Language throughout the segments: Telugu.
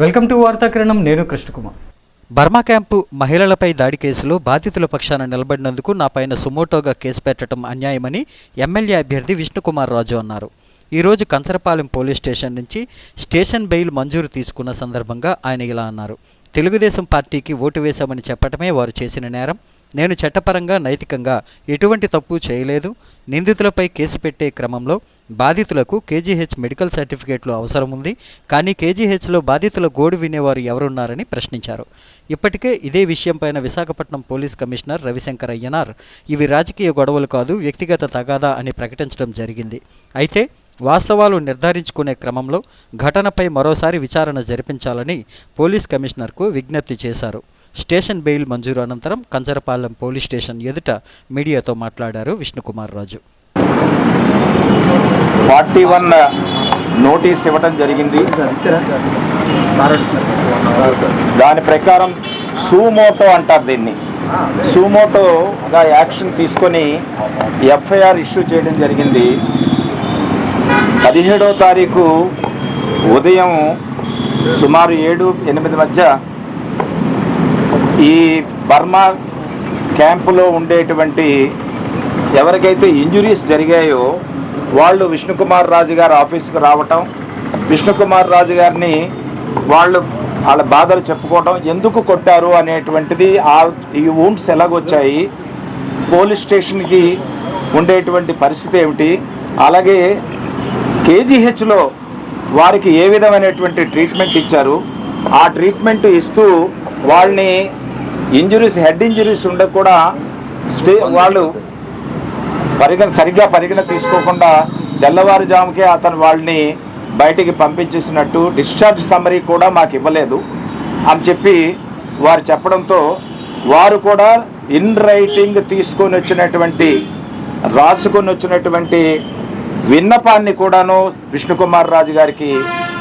వెల్కమ్ టు వార్తాకిరణం నేను కృష్ణకుమార్. బర్మా క్యాంపు మహిళలపై దాడి కేసులో బాధితుల పక్షాన నిలబడినందుకు నాపైన సుమోటోగా కేసు పెట్టడం అన్యాయమని ఎమ్మెల్యే అభ్యర్థి విష్ణుకుమార్ రాజు అన్నారు. ఈరోజు కంచరపాలెం పోలీస్ స్టేషన్ నుంచి స్టేషన్ బెయిల్ మంజూరు తీసుకున్న సందర్భంగా ఆయన ఇలా అన్నారు. తెలుగుదేశం పార్టీకి ఓటు వేశామని చెప్పటమే వారు చేసిన నేరం నేను చట్టపరంగా నైతికంగా ఎటువంటి తప్పు చేయలేదు. నిందితులపై కేసు పెట్టే క్రమంలో బాధితులకు కేజీహెచ్ మెడికల్ సర్టిఫికేట్లు అవసరం ఉంది. కానీ కేజీహెచ్లో బాధితుల గోడు వినేవారు ఎవరున్నారని ప్రశ్నించారు. ఇప్పటికే ఇదే విషయంపైన విశాఖపట్నం పోలీస్ కమిషనర్ రవిశంకర్ అయ్యనార్ ఇవి రాజకీయ గొడవలు కాదు వ్యక్తిగత తగాదా అని ప్రకటించడం జరిగింది. అయితే వాస్తవాలు నిర్ధారించుకునే క్రమంలో ఘటనపై మరోసారి విచారణ జరిపించాలని పోలీస్ కమిషనర్కు విజ్ఞప్తి చేశారు. స్టేషన్ బెయిల్ మంజూరు అనంతరం కంజరపాలెం పోలీస్ స్టేషన్ ఎదుట మీడియాతో మాట్లాడారు Vishnukumar Raju. Forty one notice ఇవ్వడం జరిగింది. దాని ప్రకారం సూమోటో అంటారు దీన్ని. సూమోటోగా యాక్షన్ తీసుకొని ఎఫ్ఐఆర్ ఇష్యూ చేయడం జరిగింది. పదిహేడో తారీఖు ఉదయం సుమారు ఏడు ఎనిమిది మధ్య ఈ బర్మా క్యాంపులో ఉండేటువంటి ఎవరికైతే ఇంజురీస్ జరిగాయో వాళ్ళు విష్ణుకుమార్ రాజు గారి ఆఫీస్కి రావటం విష్ణుకుమార్ రాజు గారిని వాళ్ళు వాళ్ళ బాధలు చెప్పుకోవటం ఎందుకు కొట్టారు అనేటువంటిది ఆ ఈ వూండ్స్ ఎలాగొచ్చాయి పోలీస్ స్టేషన్కి ఉండేటువంటి పరిస్థితి ఏమిటి అలాగే కేజీహెచ్లో వారికి ఏ విధమైనటువంటి ట్రీట్మెంట్ ఇచ్చారు ఆ ట్రీట్మెంట్ ఇస్తూ వాళ్ళని ఇంజురీస్ హెడ్ ఇంజురీస్ ఉండ కూడా స్టే వాళ్ళు పరిగణ సరిగ్గా పరిగణ తీసుకోకుండా తెల్లవారుజాముకే అతను వాళ్ళని బయటికి పంపించేసినట్టు డిశ్చార్జ్ సమ్మరీ కూడా మాకు ఇవ్వలేదు అని చెప్పి వారు చెప్పడంతో వారు కూడా ఇన్ రైటింగ్ తీసుకొని వచ్చినటువంటి రాసుకొని వచ్చినటువంటి విన్నపాన్ని కూడాను విష్ణుకుమార్ రాజు గారికి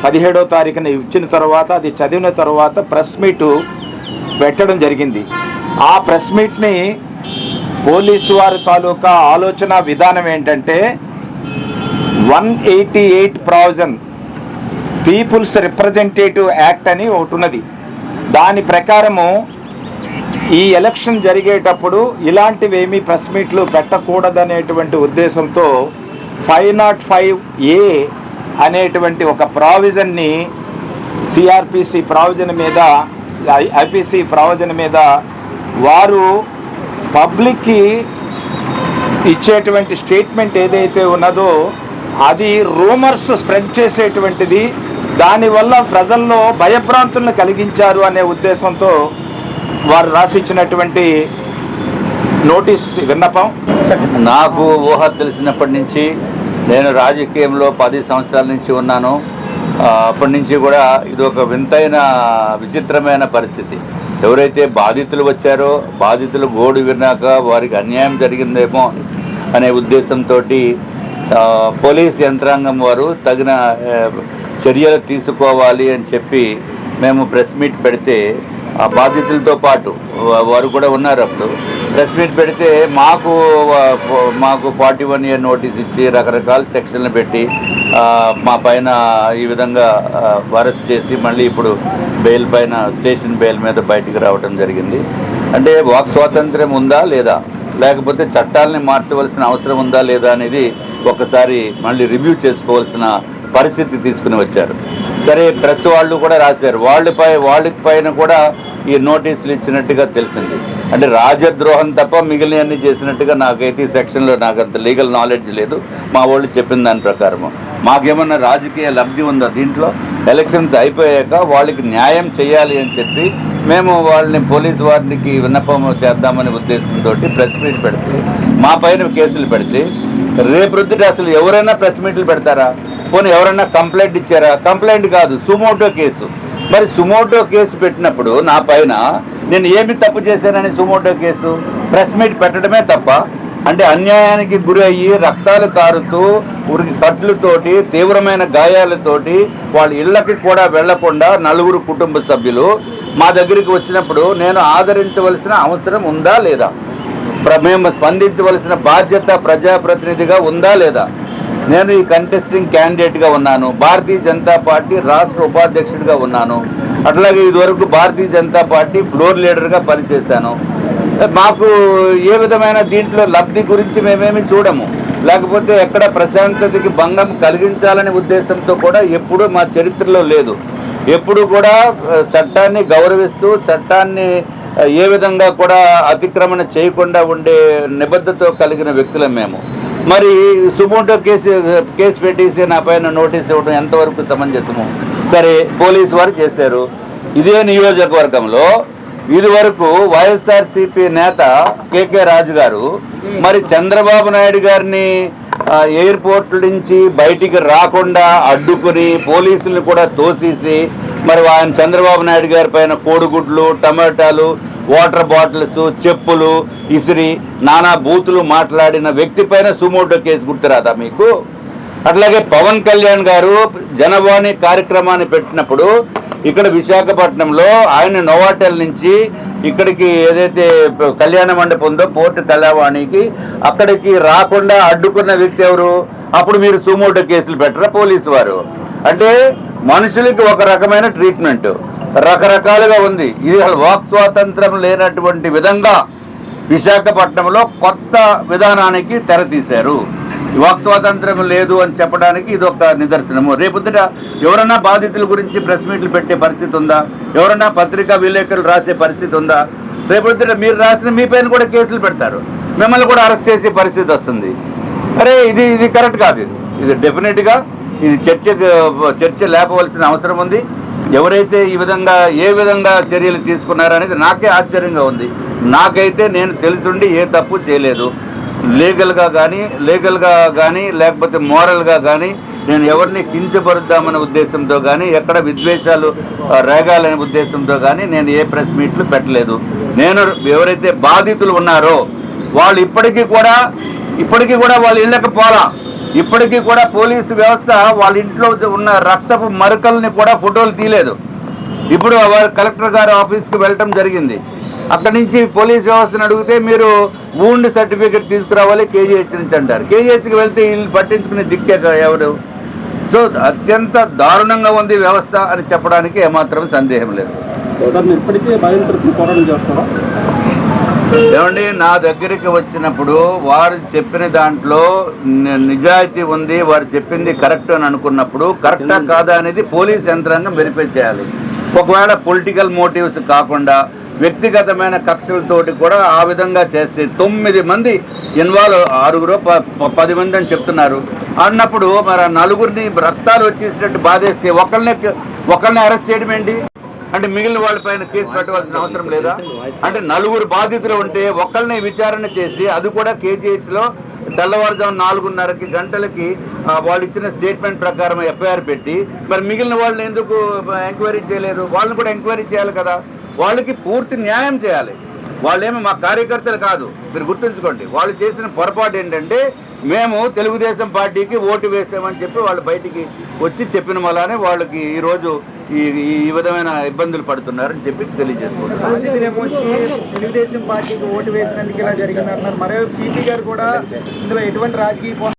పదిహేడో తారీఖున ఇచ్చిన తర్వాత అది చదివిన తర్వాత ప్రెస్ మీటు పెట్టడం జరిగింది. ఆ ప్రెస్ మీట్ని పోలీసు వారి తాలూకా ఆలోచన విధానం ఏంటంటే one eighty eight provision people's representative act అని ఒకటి ఉన్నది. దాని ప్రకారము ఈ ఎలక్షన్ జరిగేటప్పుడు ఇలాంటివేమీ ప్రెస్ మీట్లు పెట్టకూడదనేటువంటి ఉద్దేశంతో ఫైవ్ నాట్ ఫైవ్ ఏ అనేటువంటి ఒక ప్రావిజన్ని సిఆర్పిసి ప్రావిజన్ మీద ఐపీసీ ప్రవచన మీద వారు పబ్లిక్కి ఇచ్చేటువంటి స్టేట్మెంట్ ఏదైతే ఉన్నదో అది రూమర్స్ స్ప్రెడ్ చేసేటువంటిది. దానివల్ల ప్రజల్లో భయభ్రాంతులను కలిగించారు అనే ఉద్దేశంతో వారు రాసిచ్చినటువంటి నోటీస్ విన్నపం. నాకు ఊహ తెలిసినప్పటి నుంచి నేను రాజకీయంలో పది సంవత్సరాల నుంచి ఉన్నాను. అప్పటి నుంచి కూడా ఇది ఒక వింతైన విచిత్రమైన పరిస్థితి. ఎవరైతే బాధితులు వచ్చారో బాధితులు గోడు విన్నాక వారికి అన్యాయం జరిగిందేమో అనే ఉద్దేశంతో పోలీస్ యంత్రాంగం వారు తగిన చర్యలు తీసుకోవాలి అని చెప్పి మేము ప్రెస్ మీట్ పెడితే ఆ బాధితులతో పాటు వారు కూడా ఉన్నారు అప్పుడు. ప్రెస్ మీట్ పెడితే మాకు మాకు ఫార్టీ వన్ ఇయర్ నోటీస్ ఇచ్చి రకరకాల సెక్షన్లు పెట్టి మా పైన ఈ విధంగా అరెస్ట్ చేసి మళ్ళీ ఇప్పుడు బెయిల్ పైన స్టేషన్ బెయిల్ మీద బయటికి రావడం జరిగింది. అంటే వాక్ స్వాతంత్ర్యం ఉందా లేదా? లేకపోతే చట్టాలని మార్చవలసిన అవసరం ఉందా లేదా అనేది ఒకసారి మళ్ళీ రివ్యూ చేసుకోవాల్సిన పరిస్థితి తీసుకుని వచ్చారు. సరే ప్రెస్ వాళ్ళు కూడా రాశారు. వాళ్ళపై వాళ్ళకి పైన కూడా ఈ నోటీసులు ఇచ్చినట్టుగా తెలిసింది. అంటే రాజద్రోహం తప్ప మిగిలినవన్నీ చేసినట్టుగా నాకైతే ఈ సెక్షన్లో నాకు అంత లీగల్ నాలెడ్జ్ లేదు. మా వాళ్ళు చెప్పిన దాని ప్రకారము. మాకేమన్నా రాజకీయ లబ్ధి ఉందా దీంట్లో? ఎలక్షన్స్ అయిపోయాక వాళ్ళకి న్యాయం చేయాలి అని చెప్పి మేము వాళ్ళని పోలీస్ వారికి విన్నపం చేద్దామనే ఉద్దేశంతో ప్రెస్ మీట్ పెడితే మా పైన కేసులు పెడితే రేపు రుద్దుట అసలు ఎవరైనా ప్రెస్ మీట్లు పెడతారా? పోనీ ఎవరైనా కంప్లైంట్ ఇచ్చారా? కంప్లైంట్ కాదు సుమోటో కేసు. మరి సుమోటో కేసు పెట్టినప్పుడు నా పైన నేను ఏమి తప్పు చేశానని సుమోటో కేసు? ప్రెస్ మీట్ పెట్టడమే తప్ప అంటే అన్యాయానికి గురి అయ్యి రక్తాలు కారుతూ ఉరికి కట్లతోటి తీవ్రమైన గాయాలతోటి వాళ్ళ ఇళ్ళకి కూడా వెళ్ళకుండా నలుగురు కుటుంబ సభ్యులు మా దగ్గరికి వచ్చినప్పుడు నేను ఆదరించవలసిన అవసరం ఉందా లేదా? ప్ర- మేము స్పందించవలసిన బాధ్యత ప్రజాప్రతినిధిగా ఉందా లేదా? నేను ఈ కంటెస్టింగ్ క్యాండిడేట్గా ఉన్నాను. భారతీయ జనతా పార్టీ రాష్ట్ర ఉపాధ్యక్షుడిగా ఉన్నాను. అట్లాగే ఇదివరకు భారతీయ జనతా పార్టీ ఫ్లోర్ లీడర్గా పనిచేశాను. మాకు ఏ విధమైన దీంట్లో లబ్ధి గురించి మేమేమి చూడము. లేకపోతే ఎక్కడ ప్రశాంతతకి భంగం కలిగించాలనే ఉద్దేశంతో కూడా ఎప్పుడూ మా చరిత్రలో లేదు. ఎప్పుడు కూడా చట్టాన్ని గౌరవిస్తూ చట్టాన్ని ఏ విధంగా కూడా అతిక్రమణ చేయకుండా ఉండే నిబద్ధతో కలిగిన వ్యక్తులం మేము. మరి సుమోటో కేసు కేసు పెట్టేసి నా పైన నోటీస్ ఇవ్వడం ఎంతవరకు సమంజసము? సరే పోలీసు వారు చేశారు. ఇదే నియోజకవర్గంలో ఇది వరకు వైఎస్ఆర్సీపీ నేత కేకే రాజు గారు మరి చంద్రబాబు నాయుడు గారిని ఎయిర్పోర్ట్ నుంచి బయటికి రాకుండా అడ్డుకుని పోలీసుల్ని కూడా తోసేసి మరి ఆయన చంద్రబాబు నాయుడు గారి పైన కోడిగుడ్లు టమాటాలు వాటర్ బాటిల్స్ చెప్పులు ఇసిరి నానా బూతులు మాట్లాడిన వ్యక్తి పైన సుమోటో కేసు గుర్తురాదా మీకు? అట్లాగే పవన్ కళ్యాణ్ గారు జనవాణి కార్యక్రమాన్ని పెట్టినప్పుడు ఇక్కడ విశాఖపట్నంలో ఆయన నోవాటెల్ నుంచి ఇక్కడికి ఏదైతే కళ్యాణ మండపం ఉందో పోర్టు కళ్యావాణికి అక్కడికి రాకుండా అడ్డుకున్న వ్యక్తి ఎవరు? అప్పుడు మీరు సుమోటో కేసులు పెట్టరా పోలీసు వారు? అంటే మనుషులకి ఒక రకమైన ట్రీట్మెంట్. రకరకాలుగా ఉంది. ఇది వాక్ స్వాతంత్రం లేనటువంటి విధంగా విశాఖపట్నంలో కొత్త విధానానికి తెరతీశారు. వాక్ స్వాతంత్రం లేదు అని చెప్పడానికి ఇది ఒక నిదర్శనము. రేపొద్దుట ఎవరన్నా బాధితుల గురించి ప్రెస్ మీట్లు పెట్టే పరిస్థితి ఉందా? ఎవరన్నా పత్రికా విలేకరులు రాసే పరిస్థితి ఉందా? రేపొద్దుట మీరు రాసిన మీ పైన కూడా కేసులు పెడతారు. మిమ్మల్ని కూడా అరెస్ట్ చేసే పరిస్థితి వస్తుంది. అరే ఇది ఇది కరెక్ట్ కాదు. ఇది. ఇది డెఫినెట్గా ఇది చర్చ చర్చ లేపవలసిన అవసరం ఉంది. ఎవరైతే ఈ విధంగా ఏ విధంగా చర్యలు తీసుకున్నారనేది నాకే ఆశ్చర్యంగా ఉంది. నాకైతే నేను తెలుసుండి ఏ తప్పు చేయలేదు. లీగల్గా కానీ లీగల్గా కానీ లేకపోతే మోరల్గా కానీ నేను ఎవరిని కించపరుద్దామనే ఉద్దేశంతో కానీ ఎక్కడ విద్వేషాలు రేగాలనే ఉద్దేశంతో కానీ నేను ఏ ప్రెస్ మీట్లు పెట్టలేదు. నేను ఎవరైతే బాధితులు ఉన్నారో వాళ్ళు ఇప్పటికీ కూడా ఇప్పటికీ కూడా వాళ్ళు వెళ్ళకపోలా ఇప్పటికీ కూడా పోలీసు వ్యవస్థ వాళ్ళ ఇంట్లో ఉన్న రక్తపు మరకల్ని కూడా ఫోటోలు తీయలేదు. ఇప్పుడు వారు కలెక్టర్ గారు ఆఫీస్కి వెళ్ళటం జరిగింది. అక్కడి నుంచి పోలీస్ వ్యవస్థను అడిగితే మీరు ఊండ్ సర్టిఫికేట్ తీసుకురావాలి కేజీహెచ్ నుంచి అంటారు. కేజీహెచ్కి వెళ్తే వీళ్ళు పట్టించుకునే దిక్కేక కా- ఎవరు? సో అత్యంత దారుణంగా ఉంది వ్యవస్థ అని చెప్పడానికి ఏమాత్రం సందేహం లేదు. ఇప్పటికీ పోరాటం చేస్తారా ఏమండి నా దగ్గరికి వచ్చినప్పుడు వారు చెప్పిన దాంట్లో నిజాయితీ ఉంది వారు చెప్పింది కరెక్ట్ అని అనుకున్నప్పుడు కరెక్టా కాదా అనేది పోలీస్ యంత్రాంగం వెరిఫై చేయాలి. ఒకవేళ పొలిటికల్ మోటివ్స్ కాకుండా వ్యక్తిగతమైన కక్షలతోటి కూడా ఆ విధంగా చేస్తే తొమ్మిది మంది ఇన్వాల్వ్ ఆరుగురు పది మంది అని చెప్తున్నారు. అన్నప్పుడు మరి ఆ నలుగురిని రక్తాలు వచ్చేసినట్టు బాధేస్తే ఒకళ్ళని ఒకళ్ళని అరెస్ట్ చేయడం ఏంటి అంటే మిగిలిన వాళ్ళపైన కేసు పెట్టవలసిన అవసరం లేదా? అంటే నలుగురు బాధితులు ఉంటే ఒకళ్ళని విచారణ చేసి అది కూడా కేజీహెచ్లో తెల్లవారుజాము నాలుగున్నరకి గంటలకి వాళ్ళు ఇచ్చిన స్టేట్మెంట్ ప్రకారం ఎఫ్ఐఆర్ పెట్టి మరి మిగిలిన వాళ్ళని ఎందుకు ఎంక్వైరీ చేయలేదు? వాళ్ళని కూడా ఎంక్వైరీ చేయాలి కదా? వాళ్ళకి పూర్తి న్యాయం చేయాలి. వాళ్ళేమో మా కార్యకర్తలు కాదు. మీరు గుర్తుంచుకోండి. వాళ్ళు చేసిన పొరపాటు ఏంటంటే మేము తెలుగుదేశం పార్టీకి ఓటు వేసామని చెప్పి వాళ్ళు బయటికి వచ్చి చెప్పిన వల్లనే వాళ్ళకి ఈరోజు ఈ ఈ విధమైన ఇబ్బందులు పడుతున్నారని చెప్పి తెలియజేసుకుంటున్నారు బాధితులేమో తెలుగుదేశం పార్టీకి ఓటు వేసినందుకు ఇలా జరిగింది అంటున్నారు మరోవైపు గారు కూడా ఇందులో ఎటువంటి రాజకీయ